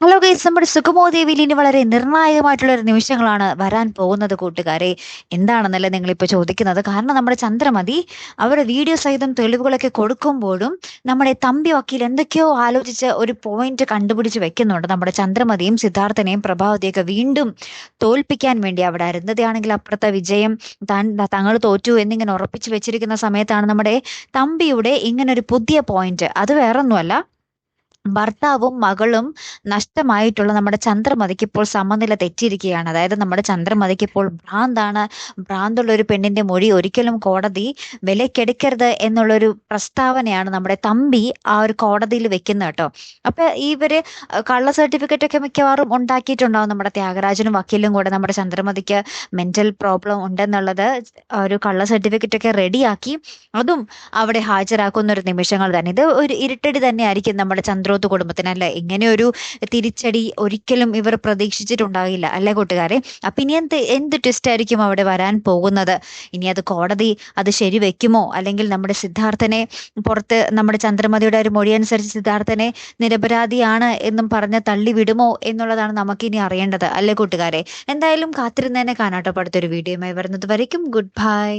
Hello guys നമ്മുടെ സുഗമോ ദേവിയിൽ ഇനി വളരെ നിർണായകമായിട്ടുള്ള ഒരു നിമിഷങ്ങളാണ് വരാൻ പോകുന്നത് കൂട്ടുകാരെ. നിങ്ങൾ നിങ്ങളിപ്പോൾ ചോദിക്കുന്നത്? കാരണം നമ്മുടെ ചന്ദ്രമതി അവരുടെ വീഡിയോ സഹിതം തെളിവുകളൊക്കെ കൊടുക്കുമ്പോഴും നമ്മുടെ തമ്പി വക്കീൽ എന്തൊക്കെയോ ആലോചിച്ച് ഒരു പോയിന്റ് കണ്ടുപിടിച്ച് വെക്കുന്നുണ്ട്. നമ്മുടെ ചന്ദ്രമതിയും സിദ്ധാർത്ഥനെയും പ്രഭാവതിയൊക്കെ വീണ്ടും തോൽപ്പിക്കാൻ വേണ്ടി അവിടെ അരുന്നതയാണെങ്കിൽ അപ്പുറത്തെ വിജയം താൻ തങ്ങൾ തോറ്റു എന്നിങ്ങനെ ഉറപ്പിച്ചു വെച്ചിരിക്കുന്ന സമയത്താണ് നമ്മുടെ തമ്പിയുടെ ഇങ്ങനൊരു പുതിയ പോയിന്റ് അത് വേറൊന്നുമല്ല. ഭർത്താവും മകളും നഷ്ടമായിട്ടുള്ള നമ്മുടെ ചന്ദ്രമതിക്ക് ഇപ്പോൾ സമനില തെറ്റിയിരിക്കുകയാണ്. അതായത് നമ്മുടെ ചന്ദ്രമതിക്ക് ഇപ്പോൾ ഭ്രാന്താണ്. ഭ്രാന്തുള്ള ഒരു പെണ്ണിന്റെ മൊഴി ഒരിക്കലും കോടതി വിലക്കെടുക്കരുത് എന്നുള്ളൊരു പ്രസ്താവനയാണ് നമ്മുടെ തമ്പി ആ ഒരു കോടതിയിൽ വെക്കുന്നത് കേട്ടോ. അപ്പൊ ഇവർ കള്ള സർട്ടിഫിക്കറ്റ് ഒക്കെ മിക്കവാറും ഉണ്ടാക്കിയിട്ടുണ്ടാവും നമ്മുടെ ത്യാഗരാജനും വക്കീലും കൂടെ നമ്മുടെ ചന്ദ്രമതിക്ക് മെന്റൽ പ്രോബ്ലം ഉണ്ടെന്നുള്ളത്. ഒരു കള്ള സർട്ടിഫിക്കറ്റ് ഒക്കെ റെഡിയാക്കി. അതും അവിടെ ഹാജരാക്കുന്ന ഒരു നിമിഷങ്ങൾ തന്നെ. ഇത് ഒരു ഇരുട്ടടി തന്നെ ആയിരിക്കും നമ്മുടെ ചന്ദ്രോത്ത് കുടുംബത്തിന് അല്ലെ ഇങ്ങനെ ഒരു തിരിച്ചടി ഒരിക്കലും ഇവർ പ്രതീക്ഷിച്ചിട്ടുണ്ടാകില്ല. അല്ലെ കൂട്ടുകാരെ? അപ്പൊ ഇനി എന്ത് എന്ത് ട്വിസ്റ്റ് ആയിരിക്കും അവിടെ വരാൻ പോകുന്നത്? ഇനി അത് കോടതി അത് ശരിവെക്കുമോ? അല്ലെങ്കിൽ നമ്മുടെ സിദ്ധാർത്ഥനെ പുറത്ത് നമ്മുടെ ചന്ദ്രമതിയുടെ ഒരു മൊഴി അനുസരിച്ച് സിദ്ധാർത്ഥനെ നിരപരാധിയാണ് എന്നും പറഞ്ഞ് തള്ളി വിടുമോ എന്നുള്ളതാണ് നമുക്കിനി അറിയേണ്ടത്. അല്ലെ കൂട്ടുകാരെ? എന്തായാലും കാത്തിരുന്നതിനെ കാണാട്ടോ. അടുത്തൊരു വീഡിയോയുമായി വരുന്നത് വരയ്ക്കും. Good bye